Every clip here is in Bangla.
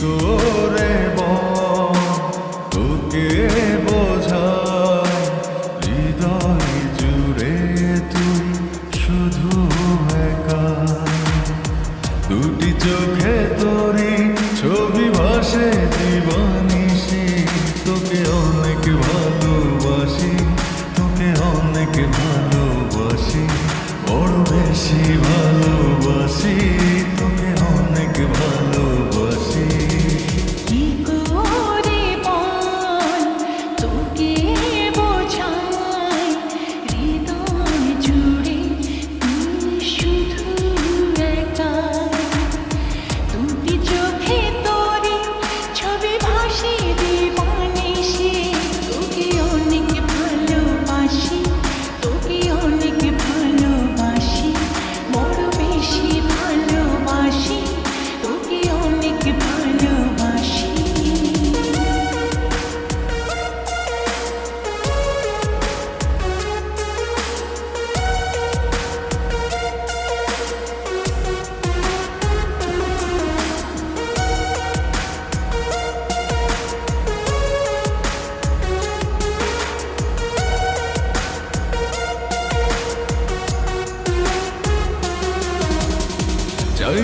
করে বল তোকে বোঝাই হৃদয় জুড়ে তুই শুধু দুটি চোখে ছবি ভাসে তোকে ভালোবাসি তোকে ভালোবাসি বেশি ভালোবাসি।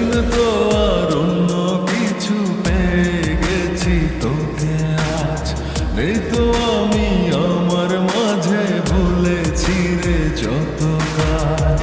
না তো আর কিছু পেয়ে গেছি তোকে আজ। আমি আমার মাঝে ভুলেছি রে যত কাজ।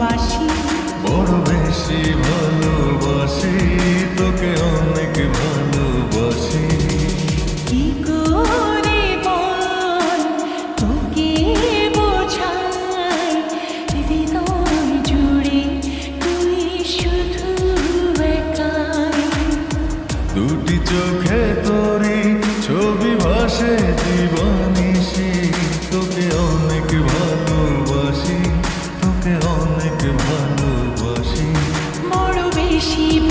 ভালোবাসি। বড় বেশি ভালোবাসি তোকে অনেক ভালোবাসি। কি করে বল তোকে বোঝাই। হৃদয় জুড়ে তুই শুধু একাই। দুটি চোখে ভালোবাসি। বড় বেশি